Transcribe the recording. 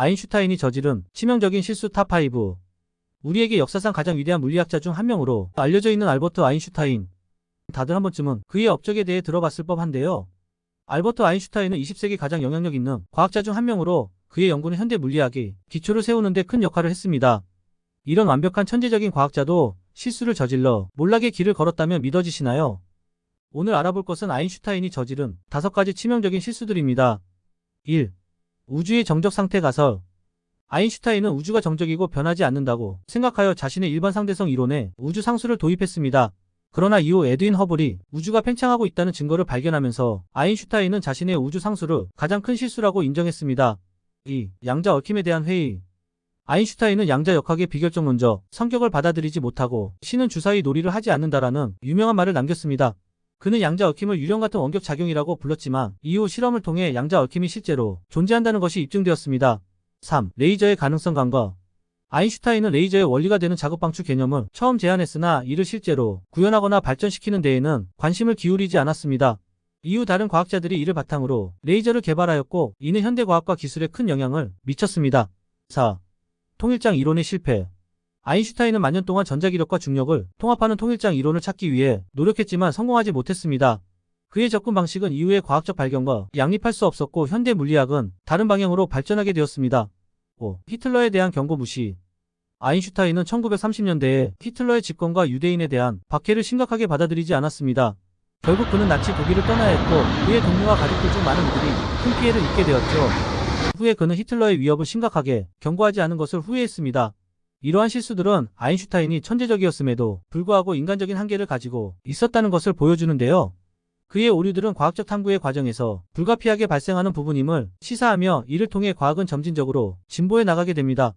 아인슈타인이 저지른 치명적인 실수 탑5. 우리에게 역사상 가장 위대한 물리학자 중 한 명으로 알려져 있는 알버트 아인슈타인. 다들 한 번쯤은 그의 업적에 대해 들어봤을 법한데요. 알버트 아인슈타인은 20세기 가장 영향력 있는 과학자 중 한 명으로 그의 연구는 현대 물리학의 기초를 세우는 데 큰 역할을 했습니다. 이런 완벽한 천재적인 과학자도 실수를 저질러 몰락의 길을 걸었다면 믿어지시나요? 오늘 알아볼 것은 아인슈타인이 저지른 다섯 가지 치명적인 실수들입니다. 1. 우주의 정적 상태 가설. 아인슈타인은 우주가 정적이고 변하지 않는다고 생각하여 자신의 일반 상대성 이론에 우주 상수를 도입했습니다. 그러나 이후 에드윈 허블이 우주가 팽창하고 있다는 증거를 발견하면서 아인슈타인은 자신의 우주 상수를 가장 큰 실수라고 인정했습니다. 2. 양자 얽힘에 대한 회의. 아인슈타인은 양자 역학의 비결적 논적, 성격을 받아들이지 못하고 신은 주사위 놀이를 하지 않는다라는 유명한 말을 남겼습니다. 그는 양자 얽힘을 유령 같은 원격 작용이라고 불렀지만 이후 실험을 통해 양자 얽힘이 실제로 존재한다는 것이 입증되었습니다. 3. 레이저의 가능성 간과 아인슈타인은 레이저의 원리가 되는 작업 방출 개념을 처음 제안했으나 이를 실제로 구현하거나 발전시키는 데에는 관심을 기울이지 않았습니다. 이후 다른 과학자들이 이를 바탕으로 레이저를 개발하였고 이는 현대 과학과 기술에 큰 영향을 미쳤습니다. 4. 통일장 이론의 실패 아인슈타인은 만년 동안 전자기력과 중력을 통합하는 통일장 이론을 찾기 위해 노력했지만 성공하지 못했습니다. 그의 접근 방식은 이후의 과학적 발견과 양립할 수 없었고 현대 물리학은 다른 방향으로 발전하게 되었습니다. 5. 히틀러에 대한 경고 무시 아인슈타인은 1930년대에 히틀러의 집권과 유대인에 대한 박해를 심각하게 받아들이지 않았습니다. 결국 그는 나치 독일을 떠나야 했고 그의 동료와 가족들 중 많은 이들이 큰 피해를 입게 되었죠. 후에 그는 히틀러의 위협을 심각하게 경고하지 않은 것을 후회했습니다. 이러한 실수들은 아인슈타인이 천재적이었음에도 불구하고 인간적인 한계를 가지고 있었다는 것을 보여주는데요. 그의 오류들은 과학적 탐구의 과정에서 불가피하게 발생하는 부분임을 시사하며 이를 통해 과학은 점진적으로 진보해 나가게 됩니다.